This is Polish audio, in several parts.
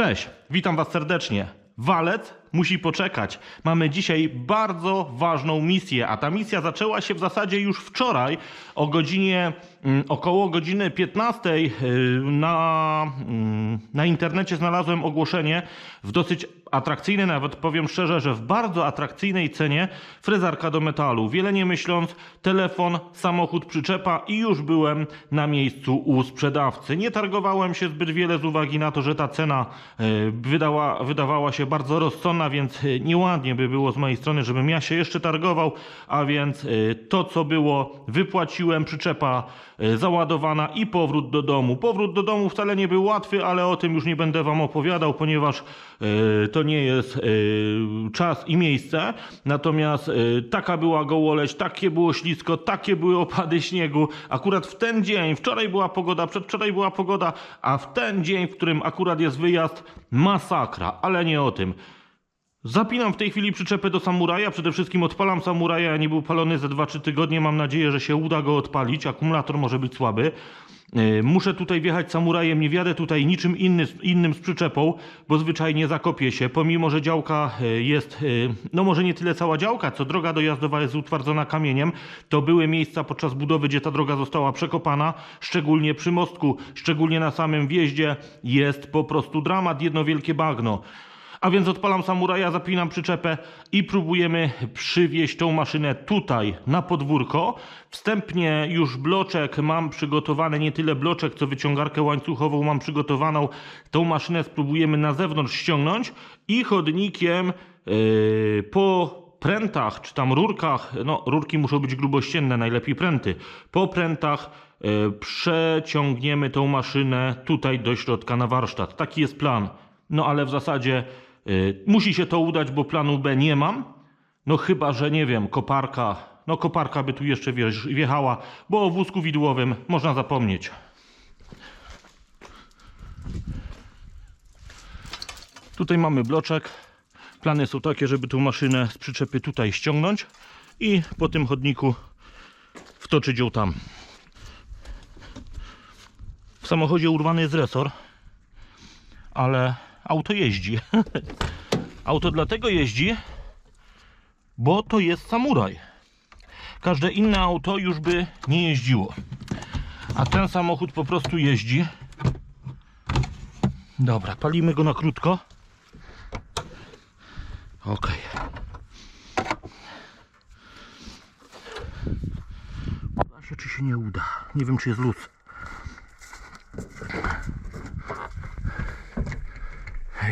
Cześć, witam Was serdecznie. Walec musi poczekać. Mamy dzisiaj bardzo ważną misję, a ta misja zaczęła się w zasadzie już wczoraj o godzinie, mm, około godziny 15 yy, na, mm, na internecie znalazłem ogłoszenie w dosyć atrakcyjnej, nawet powiem szczerze, że w bardzo atrakcyjnej cenie frezarka do metalu. Wiele nie myśląc, telefon, samochód, przyczepa i już byłem na miejscu u sprzedawcy. Nie targowałem się zbyt wiele z uwagi na to, że ta cena e, wydała, wydawała się bardzo rozsądna, więc e, nieładnie by było z mojej strony, żebym ja się jeszcze targował, a więc e, to co było wypłaciłem, przyczepa e, załadowana i powrót do domu. Powrót do domu wcale nie był łatwy, ale o tym już nie będę wam opowiadał, ponieważ to nie jest czas i miejsce. Natomiast taka była gołoleć, takie było ślisko, takie były opady śniegu. Akurat w ten dzień, wczoraj była pogoda, przedwczoraj była pogoda, a w ten dzień, w którym akurat jest wyjazd, masakra, ale nie o tym. Zapinam w tej chwili przyczepę do samuraja. Przede wszystkim odpalam samuraja. Nie był palony ze 2-3 tygodnie. Mam nadzieję, że się uda go odpalić. Akumulator może być słaby. Yy, Muszę tutaj wjechać samurajem. Nie wjadę tutaj niczym inny, innym z przyczepą, bo zwyczajnie zakopię się. Pomimo, że działka yy, jest, yy, no może nie tyle cała działka, co droga dojazdowa jest utwardzona kamieniem, to były miejsca podczas budowy, gdzie ta droga została przekopana, szczególnie przy mostku, szczególnie na samym wjeździe jest po prostu dramat, jedno wielkie bagno. A więc odpalam samuraja, zapinam przyczepę i próbujemy przywieźć tą maszynę tutaj na podwórko. Wstępnie już bloczek mam przygotowany, nie tyle bloczek, co wyciągarkę łańcuchową mam przygotowaną. Tą maszynę spróbujemy na zewnątrz ściągnąć i chodnikiem yy, po prętach czy tam rurkach, no rurki muszą być grubościenne, najlepiej pręty. Po prętach yy, przeciągniemy tą maszynę tutaj do środka na warsztat. Taki jest plan. No ale w zasadzie musi się to udać, bo planu B nie mam. No chyba, że nie wiem, koparka. No koparka by tu jeszcze wjechała, bo o wózku widłowym można zapomnieć. Tutaj mamy bloczek. Plany są takie, żeby tą maszynę z przyczepy tutaj ściągnąć i po tym chodniku wtoczyć ją tam. W samochodzie urwany jest resor, ale auto jeździ. auto dlatego jeździ, bo to jest samuraj. Każde inne auto już by nie jeździło. A ten samochód po prostu jeździ. Dobra, palimy go na krótko. Ok. Się czy się nie uda. Nie wiem czy jest luz.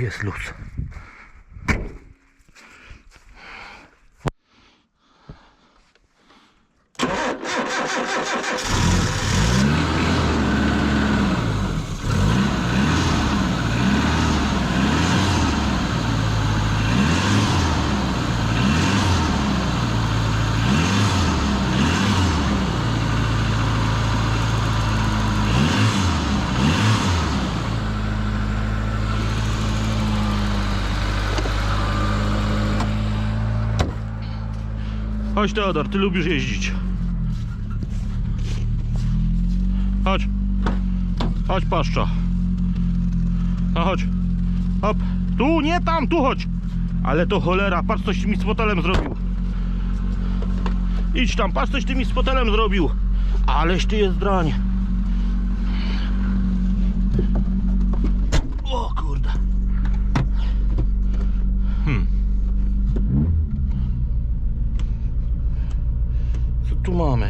Jest luz. Chodź Teodor, ty lubisz jeździć. Chodź. Chodź paszcza. No chodź. Hop. Tu, nie tam, tu chodź. Ale to cholera, patrz coś mi z fotelem zrobił. Idź tam, patrz coś ty mi z fotelem zrobił. Aleś ty jest drań. O kurde. Hmm. Co tu mamy?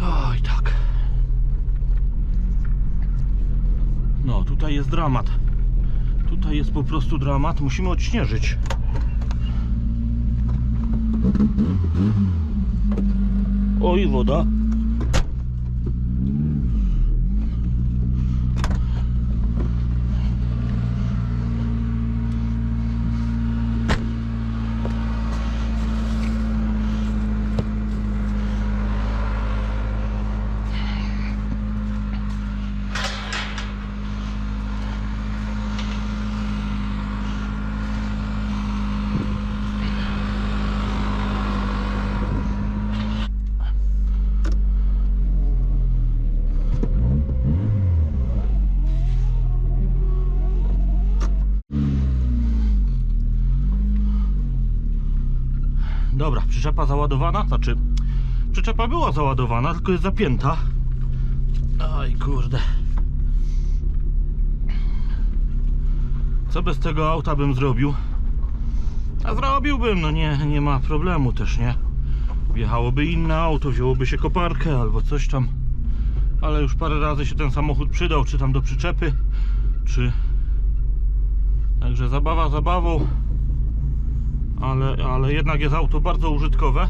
Oj, tak. No, tutaj jest dramat. Tutaj jest po prostu dramat. Musimy odśnieżyć. Oj, woda. Przyczepa załadowana, znaczy przyczepa była załadowana, tylko jest zapięta. Aj kurde. Co bez tego auta bym zrobił? A zrobiłbym, no nie, nie ma problemu też, nie? Wjechałoby inne auto, wzięłoby się koparkę albo coś tam. Ale już parę razy się ten samochód przydał, czy tam do przyczepy, czy... Także zabawa zabawą, ale, ale jednak jest auto bardzo użytkowe.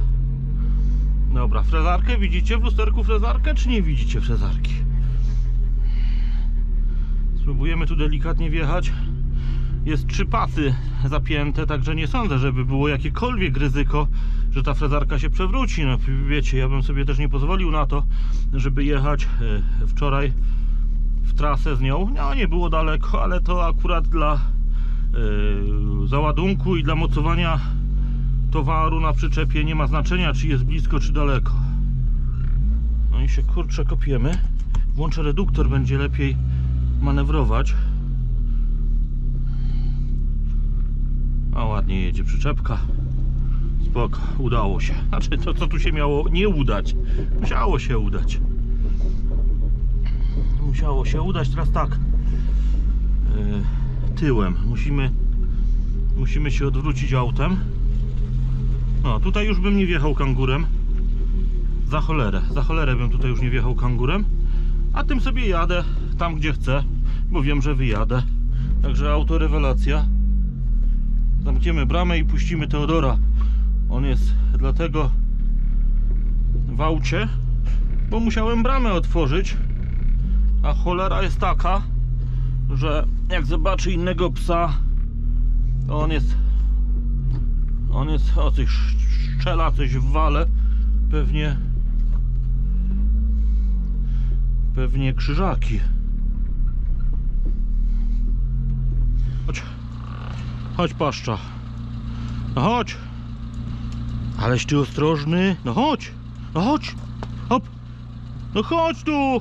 Dobra, frezarkę widzicie w lusterku frezarkę, czy nie widzicie frezarki? Spróbujemy tu delikatnie wjechać. Jest trzy pasy zapięte, także nie sądzę, żeby było jakiekolwiek ryzyko, że ta frezarka się przewróci. No wiecie, ja bym sobie też nie pozwolił na to, żeby jechać e, wczoraj w trasę z nią. No nie było daleko, ale to akurat dla załadunku i dla mocowania towaru na przyczepie nie ma znaczenia, czy jest blisko, czy daleko. No i się kurczę kopiemy. Włączę reduktor, będzie lepiej manewrować. A ładnie jedzie przyczepka. Spoko, udało się. Znaczy to co tu się miało nie udać. Musiało się udać. Musiało się udać. Teraz tak. Yy, tyłem. Musimy musimy się odwrócić autem. No, tutaj już bym nie wjechał kangurem. Za cholerę. Za cholerę bym tutaj już nie wjechał kangurem. A tym sobie jadę tam gdzie chcę, bo wiem, że wyjadę. Także auto rewelacja. Zamkniemy bramę i puścimy Teodora. On jest dlatego w aucie, bo musiałem bramę otworzyć. A cholera jest taka, że jak zobaczy innego psa, to on jest on jest o coś szczela, coś wale. Pewnie pewnie krzyżaki. Chodź. Chodź paszcza. No chodź. Aleś ty ostrożny. No chodź. No chodź. Hop. No chodź tu.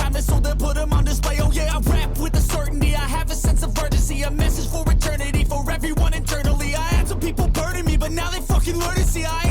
fucking learn to see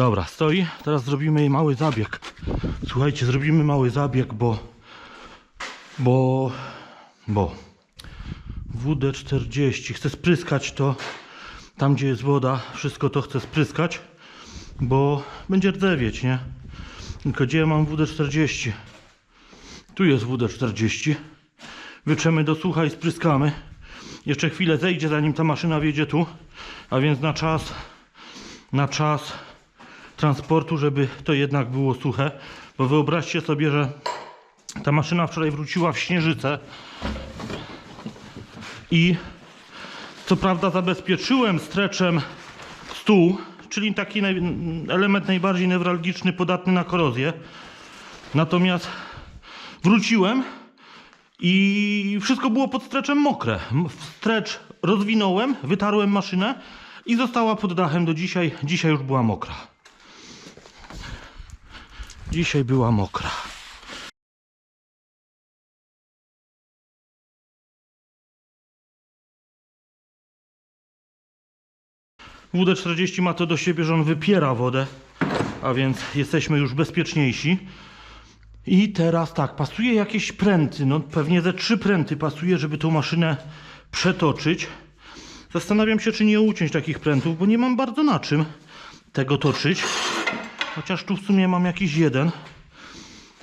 Dobra, stoi. Teraz zrobimy mały zabieg. Słuchajcie, zrobimy mały zabieg, bo. Bo. Bo. WD-40. Chcę spryskać to tam, gdzie jest woda. Wszystko to chcę spryskać, bo będzie rdzewieć, nie? Tylko gdzie mam WD-40? Tu jest WD-40. Wytrzemy do sucha i spryskamy. Jeszcze chwilę zejdzie, zanim ta maszyna wjedzie tu. A więc na czas, na czas transportu, żeby to jednak było suche. Bo wyobraźcie sobie, że ta maszyna wczoraj wróciła w Śnieżycę i co prawda zabezpieczyłem streczem stół, czyli taki element najbardziej newralgiczny, podatny na korozję. Natomiast wróciłem i wszystko było pod streczem mokre. Strecz rozwinąłem, wytarłem maszynę i została pod dachem do dzisiaj. Dzisiaj już była mokra. Dzisiaj była mokra. WD-40 ma to do siebie, że on wypiera wodę, a więc jesteśmy już bezpieczniejsi. I teraz tak, pasuje jakieś pręty, no pewnie ze trzy pręty pasuje, żeby tą maszynę przetoczyć. Zastanawiam się, czy nie uciąć takich prętów, bo nie mam bardzo na czym tego toczyć. Chociaż tu w sumie mam jakiś jeden.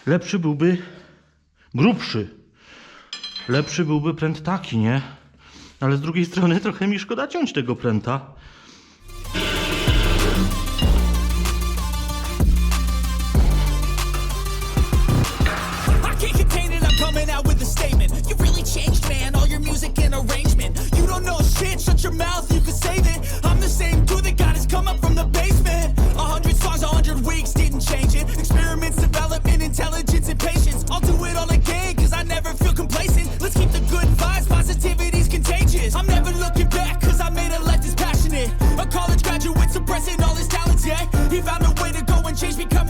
Lepszy byłby grubszy. Lepszy byłby pręt taki, nie? Ale z drugiej strony trochę mi szkoda ciąć tego pręta. Intelligence, and patience. I'll do it all again, cause I never feel complacent. Let's keep the good vibes, positivity's contagious. I'm never looking back, cause I made a life that's passionate. A college graduate suppressing all his talents, yeah. He found a way to go and change, become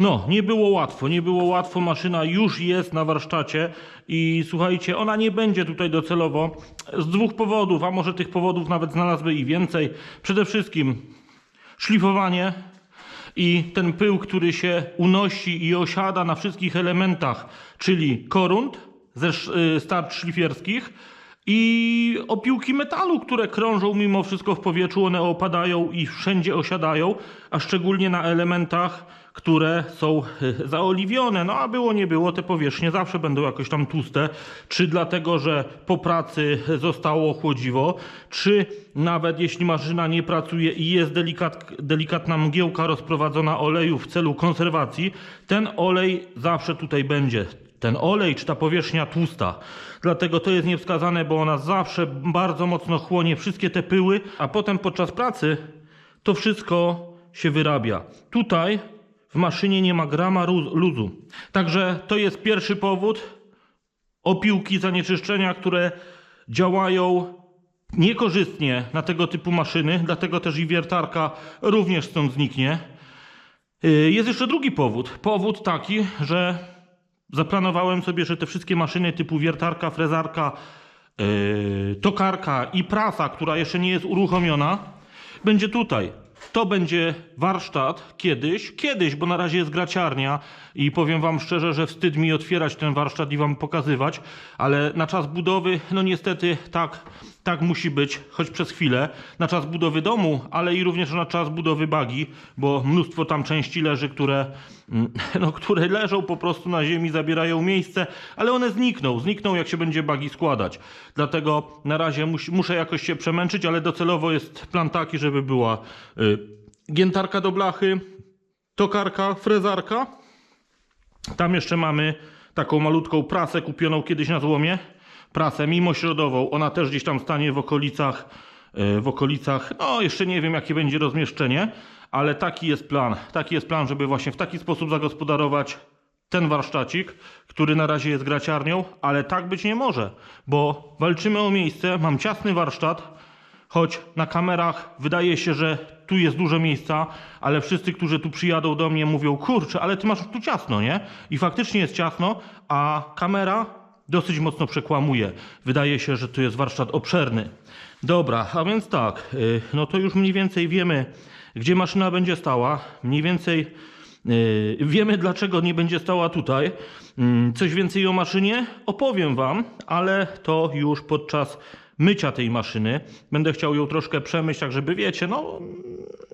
No, nie było łatwo, nie było łatwo. Maszyna już jest na warsztacie i słuchajcie, ona nie będzie tutaj docelowo z dwóch powodów, a może tych powodów nawet znalazły i więcej. Przede wszystkim szlifowanie i ten pył, który się unosi i osiada na wszystkich elementach, czyli korunt ze y, starcz szlifierskich i opiłki metalu, które krążą mimo wszystko w powietrzu, one opadają i wszędzie osiadają, a szczególnie na elementach, które są y, zaoliwione. No a było nie było, te powierzchnie zawsze będą jakoś tam tłuste, czy dlatego, że po pracy zostało chłodziwo, czy nawet jeśli maszyna nie pracuje i jest delikat, delikatna mgiełka rozprowadzona oleju w celu konserwacji, ten olej zawsze tutaj będzie ten olej czy ta powierzchnia tłusta. Dlatego to jest niewskazane, bo ona zawsze bardzo mocno chłonie wszystkie te pyły, a potem podczas pracy to wszystko się wyrabia. Tutaj w maszynie nie ma grama luzu. Także to jest pierwszy powód. Opiłki zanieczyszczenia, które działają niekorzystnie na tego typu maszyny, dlatego też i wiertarka również stąd zniknie. Y, Jest jeszcze drugi powód. Powód taki, że zaplanowałem sobie, że te wszystkie maszyny typu wiertarka, frezarka, yy, tokarka i prasa, która jeszcze nie jest uruchomiona, będzie tutaj. To będzie warsztat kiedyś, kiedyś, bo na razie jest graciarnia i powiem wam szczerze, że wstyd mi otwierać ten warsztat i wam pokazywać, ale na czas budowy, no niestety tak, tak musi być, choć przez chwilę, na czas budowy domu, ale i również na czas budowy bagi, bo mnóstwo tam części leży, które, no, które leżą po prostu na ziemi, zabierają miejsce, ale one znikną, znikną jak się będzie bagi składać. Dlatego na razie mus, muszę jakoś się przemęczyć, ale docelowo jest plan taki, żeby była y, giętarka do blachy, tokarka, frezarka, tam jeszcze mamy taką malutką prasę kupioną kiedyś na złomie. Prasę mimośrodową. Ona też gdzieś tam stanie w okolicach, e, w okolicach, no jeszcze nie wiem jakie będzie rozmieszczenie, ale taki jest plan. Taki jest plan, żeby właśnie w taki sposób zagospodarować ten warsztacik, który na razie jest graciarnią, ale tak być nie może, bo walczymy o miejsce, mam ciasny warsztat, choć na kamerach wydaje się, że tu jest dużo miejsca, ale wszyscy, którzy tu przyjadą do mnie mówią, kurczę, ale ty masz tu ciasno, nie? I faktycznie jest ciasno, a kamera dosyć mocno przekłamuje. Wydaje się, że tu jest warsztat obszerny. Dobra, a więc tak, y, no to już mniej więcej wiemy, gdzie maszyna będzie stała. Mniej więcej Yy, Wiemy, dlaczego nie będzie stała tutaj. Yy, Coś więcej o maszynie opowiem Wam, ale to już podczas mycia tej maszyny. Będę chciał ją troszkę przemyć, tak żeby wiecie, no,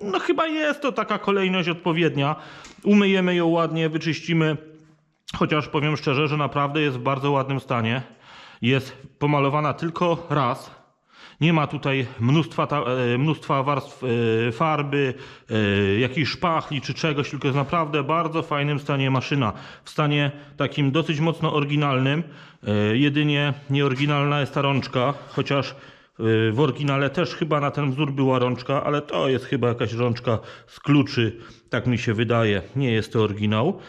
no chyba jest to taka kolejność odpowiednia. Umyjemy ją ładnie, wyczyścimy. Chociaż powiem szczerze, że naprawdę jest w bardzo ładnym stanie. Jest pomalowana tylko raz. Nie ma tutaj mnóstwa, ta, e, mnóstwa warstw e, farby, e, jakichś szpachli czy czegoś, tylko jest naprawdę bardzo fajnym stanie maszyna. W stanie takim dosyć mocno oryginalnym. Jedynie nieoryginalna jest ta rączka, chociaż w oryginale też chyba na ten wzór była rączka, ale to jest chyba jakaś rączka z kluczy, tak mi się wydaje. Nie jest to oryginał.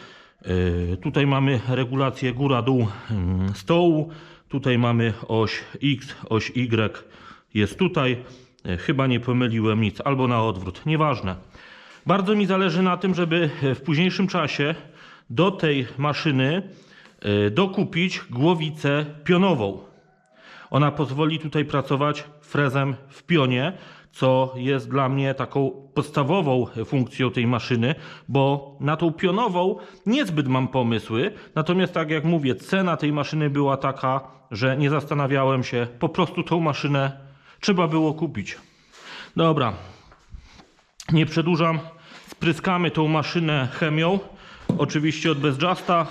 Tutaj mamy regulację góra-dół mm, stołu. Tutaj mamy oś X, oś Y jest tutaj. E, Chyba nie pomyliłem nic, albo na odwrót, nieważne. Bardzo mi zależy na tym, żeby w późniejszym czasie do tej maszyny e, dokupić głowicę pionową. Ona pozwoli tutaj pracować frezem w pionie, co jest dla mnie taką podstawową funkcją tej maszyny, bo na tą pionową niezbyt mam pomysły. Natomiast, tak jak mówię, cena tej maszyny była taka, że nie zastanawiałem się, po prostu tą maszynę trzeba było kupić. Dobra, nie przedłużam. Spryskamy tą maszynę chemią, oczywiście od Bezjusta.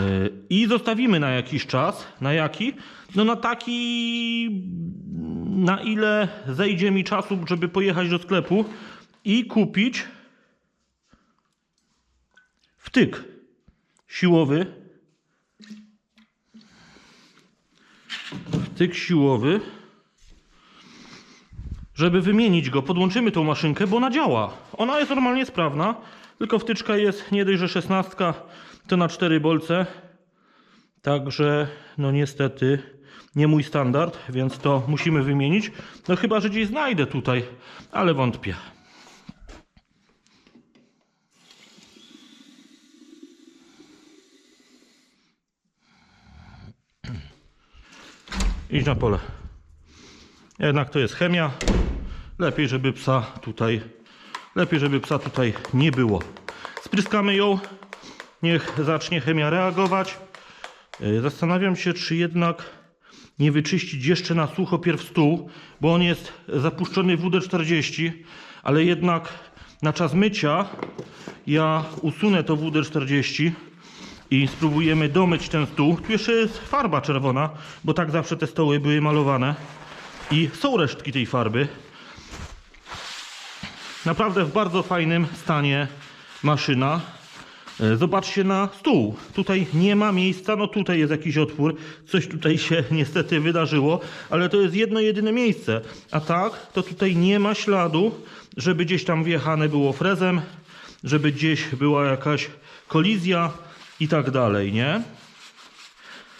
Yy, I zostawimy na jakiś czas. Na jaki? No na taki, na ile zejdzie mi czasu, żeby pojechać do sklepu i kupić wtyk siłowy. Wtyk siłowy. Żeby wymienić go, podłączymy tą maszynkę, bo ona działa. Ona jest normalnie sprawna, tylko wtyczka jest nie dość, że 16, to na 4 bolce. Także, no niestety, nie mój standard, więc to musimy wymienić. No chyba, że gdzieś znajdę tutaj, ale wątpię. Idź na pole. Jednak to jest chemia. Lepiej, żeby psa tutaj, lepiej, żeby psa tutaj nie było. Spryskamy ją. Niech zacznie chemia reagować. Yy, Zastanawiam się, czy jednak nie wyczyścić jeszcze na sucho pierw stół, bo on jest zapuszczony w WD-40, ale jednak na czas mycia ja usunę to WD-40 i spróbujemy domyć ten stół. Tu jeszcze jest farba czerwona, bo tak zawsze te stoły były malowane i są resztki tej farby. Naprawdę w bardzo fajnym stanie maszyna. E, Zobaczcie na stół. Tutaj nie ma miejsca, no tutaj jest jakiś otwór. Coś tutaj się niestety wydarzyło, ale to jest jedno jedyne miejsce. A tak, to tutaj nie ma śladu, żeby gdzieś tam wjechane było frezem, żeby gdzieś była jakaś kolizja i tak dalej, nie?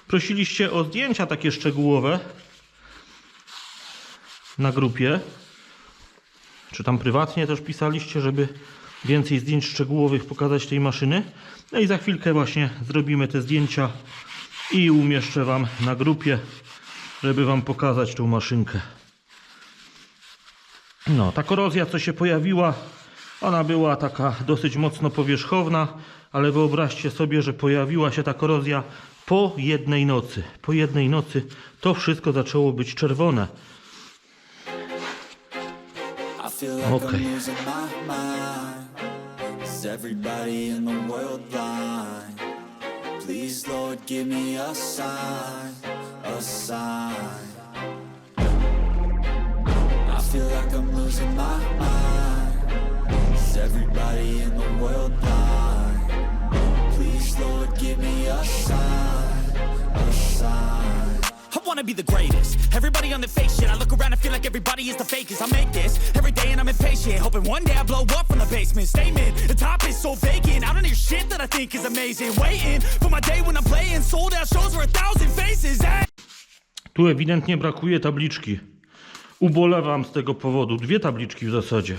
Prosiliście o zdjęcia takie szczegółowe na grupie. Czy tam prywatnie też pisaliście, żeby więcej zdjęć szczegółowych pokazać tej maszyny. No i za chwilkę właśnie zrobimy te zdjęcia i umieszczę Wam na grupie, żeby Wam pokazać tą maszynkę. No, ta korozja, co się pojawiła, ona była taka dosyć mocno powierzchowna, ale wyobraźcie sobie, że pojawiła się ta korozja po jednej nocy. Po jednej nocy to wszystko zaczęło być czerwone. Please, Lord, give me a sign, a sign. I feel like I'm losing my mind. Is everybody in the world blind? Please, Lord, give me a sign, a sign. I wanna be the greatest. Everybody on the fake shit. I look around and feel like everybody is the fakest. I make this every day and I'm impatient. Hoping one day I blow up from the basement. Statement, the top is so vacant. I don't hear shit that I think is amazing. Waiting for my day when I'm playing. Sold out shows for a thousand faces. Hey! Tu ewidentnie brakuje tabliczki. Ubolewam z tego powodu. Dwie tabliczki w zasadzie.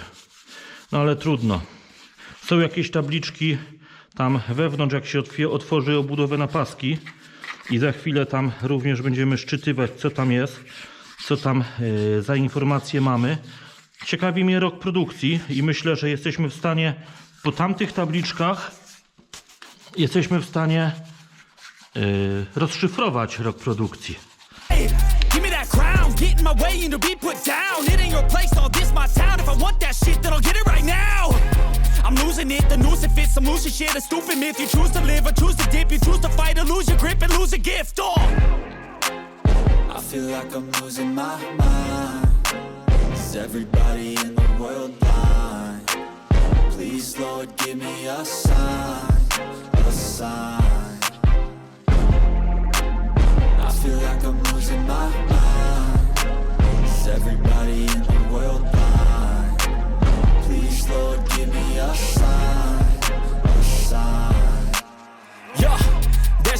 No ale trudno. Są jakieś tabliczki tam wewnątrz, jak się otworzy obudowę na paski. I za chwilę tam również będziemy szczytywać, co tam jest, co tam e, za informacje mamy. Ciekawi mnie rok produkcji i myślę, że jesteśmy w stanie po tamtych tabliczkach jesteśmy w stanie e, rozszyfrować rok produkcji. Hey, I'm losing it, the noose it fits, I'm losing shit, a stupid myth. You choose to live or choose to dip, you choose to fight or lose your grip and lose a gift. Oh. I feel like I'm losing my mind. Is everybody in the world blind? Please, Lord, give me a sign, a sign. I feel like I'm losing my mind. Is everybody in the world blind? Please, Lord, me a sign, a. Yeah,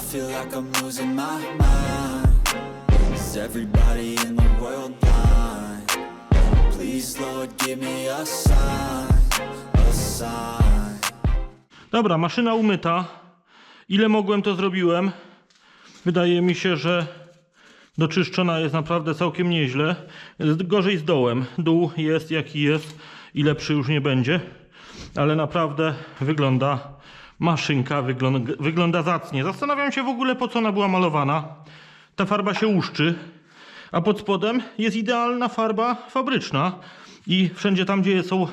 I feel like I'm losing my mind. Is everybody in the world blind? Please, Lord, give me a sign, a sign. Dobra, maszyna umyta. Ile mogłem, to zrobiłem. Wydaje mi się, że doczyszczona jest naprawdę całkiem nieźle. Gorzej z dołem. Dół jest jaki jest i lepszy już nie będzie. Ale naprawdę wygląda maszynka, wygląda, wygląda zacnie. Zastanawiam się w ogóle po co ona była malowana. Ta farba się łuszczy, a pod spodem jest idealna farba fabryczna. I wszędzie tam, gdzie są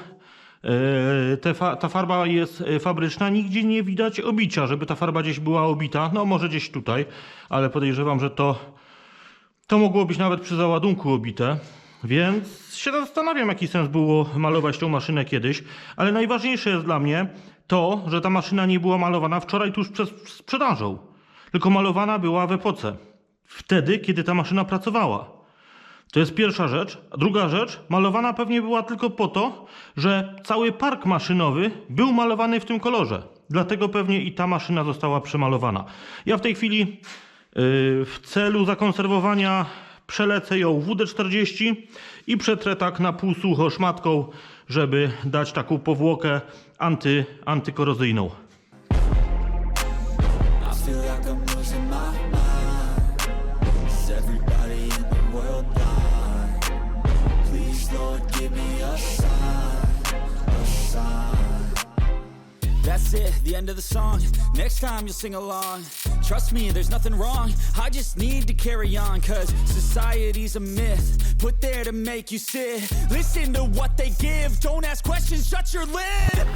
E, te fa ta farba jest e, fabryczna, nigdzie nie widać obicia, żeby ta farba gdzieś była obita. No może gdzieś tutaj, ale podejrzewam, że to, to mogło być nawet przy załadunku obite. Więc się zastanawiam, jaki sens było malować tą maszynę kiedyś. Ale najważniejsze jest dla mnie to, że ta maszyna nie była malowana wczoraj tuż przed sprzedażą, tylko malowana była w epoce. Wtedy, kiedy ta maszyna pracowała. To jest pierwsza rzecz. A druga rzecz, malowana pewnie była tylko po to, że cały park maszynowy był malowany w tym kolorze. Dlatego pewnie i ta maszyna została przemalowana. Ja w tej chwili yy, w celu zakonserwowania przelecę ją WD-40 i przetrę tak na pół sucho szmatką, żeby dać taką powłokę anty, antykorozyjną. That's it, the end of the song. Next time you'll sing along. Trust me, there's nothing wrong. I just need to carry on, cause society's a myth. Put there to make you sit. Listen to what they give. Don't ask questions, shut your lid.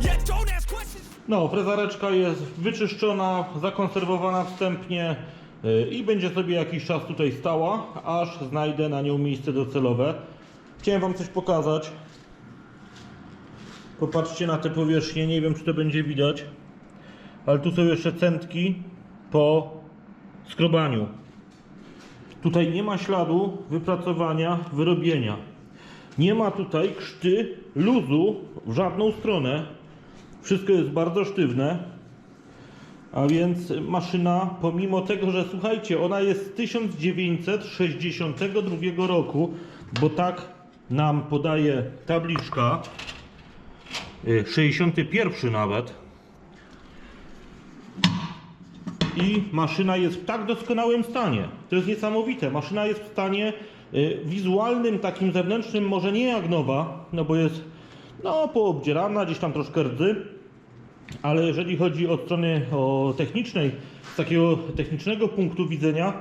Yeah, don't ask questions. No, frezareczka jest wyczyszczona, zakonserwowana wstępnie yy, i będzie sobie jakiś czas tutaj stała, aż znajdę na nią miejsce docelowe. Chciałem Wam coś pokazać. Popatrzcie na te powierzchnie, nie wiem czy to będzie widać, ale tu są jeszcze centki po skrobaniu. Tutaj nie ma śladu wypracowania, wyrobienia. Nie ma tutaj krzty luzu w żadną stronę. Wszystko jest bardzo sztywne. A więc maszyna, pomimo tego, że słuchajcie, ona jest z 1962 roku, bo tak nam podaje tabliczka, 61 nawet. I maszyna jest w tak doskonałym stanie. To jest niesamowite. Maszyna jest w stanie y, wizualnym, takim zewnętrznym, może nie jak nowa, no bo jest no, poobdzierana, gdzieś tam troszkę rdzy, ale jeżeli chodzi o strony o technicznej, z takiego technicznego punktu widzenia,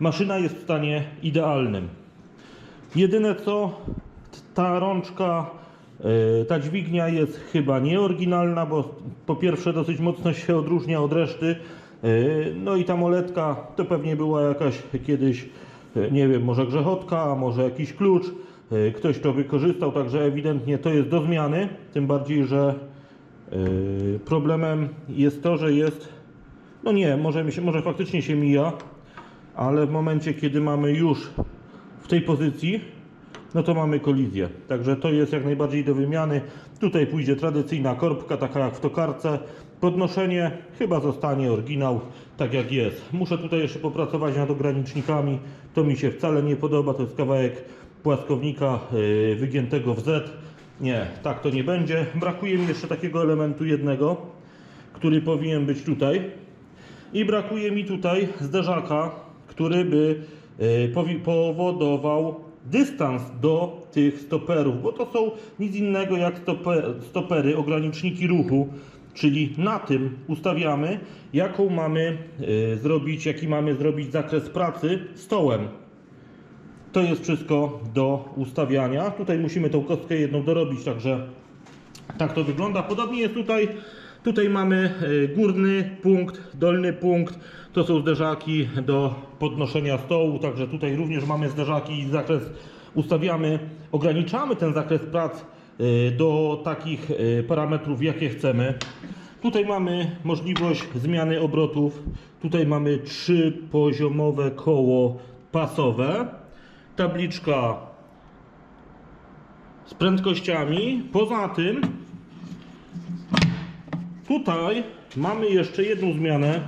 maszyna jest w stanie idealnym. Jedyne co, ta rączka, ta dźwignia jest chyba nieoryginalna, bo po pierwsze dosyć mocno się odróżnia od reszty. Yy, No i ta moletka to pewnie była jakaś kiedyś, yy, nie wiem, może grzechotka, może jakiś klucz. Ktoś to wykorzystał, także ewidentnie to jest do zmiany. Tym bardziej, że problemem jest to, że jest, no nie, może, mi się, może faktycznie się mija, ale w momencie, kiedy mamy już w tej pozycji, no to mamy kolizję. Także to jest jak najbardziej do wymiany. Tutaj pójdzie tradycyjna korbka, taka jak w tokarce. Podnoszenie chyba zostanie oryginał, tak jak jest. Muszę tutaj jeszcze popracować nad ogranicznikami. To mi się wcale nie podoba. To jest kawałek płaskownika yy, wygiętego w Z. Nie, tak to nie będzie. Brakuje mi jeszcze takiego elementu jednego, który powinien być tutaj. I brakuje mi tutaj zderzaka, który by powi- powodował dystans do tych stoperów, bo to są nic innego jak stope, stopery, ograniczniki ruchu, czyli na tym ustawiamy, jaką mamy e, zrobić, jaki mamy zrobić zakres pracy stołem. To jest wszystko do ustawiania. Tutaj musimy tą kostkę jedną dorobić, także tak to wygląda. Podobnie jest tutaj. Tutaj mamy e, górny punkt, dolny punkt. To są zderzaki do podnoszenia stołu, także tutaj również mamy zderzaki i zakres ustawiamy, ograniczamy ten zakres prac e, do takich e, parametrów, jakie chcemy. Tutaj mamy możliwość zmiany obrotów. Tutaj mamy trzypoziomowe koło pasowe. Tabliczka z prędkościami. Poza tym Tutaj mamy jeszcze jedną zmianę.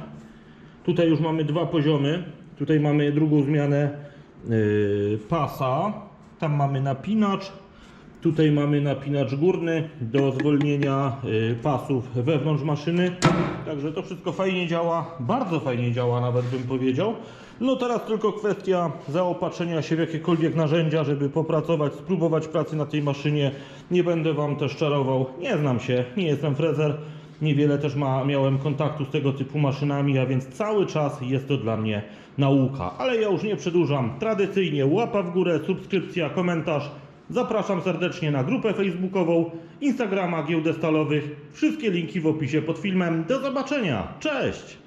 Tutaj już mamy dwa poziomy. Tutaj mamy drugą zmianę yy, pasa. Tam mamy napinacz. Tutaj mamy napinacz górny do zwolnienia yy, pasów wewnątrz maszyny. Także to wszystko fajnie działa. Bardzo fajnie działa nawet bym powiedział. No teraz tylko kwestia zaopatrzenia się w jakiekolwiek narzędzia, żeby popracować, spróbować pracy na tej maszynie. Nie będę Wam też czarował. Nie znam się, nie jestem frezer. Niewiele też ma, miałem kontaktu z tego typu maszynami, a więc cały czas jest to dla mnie nauka. Ale ja już nie przedłużam. Tradycyjnie łapa w górę, subskrypcja, komentarz. Zapraszam serdecznie na grupę facebookową, Instagrama Giełdę Stalowych. Wszystkie linki w opisie pod filmem. Do zobaczenia. Cześć!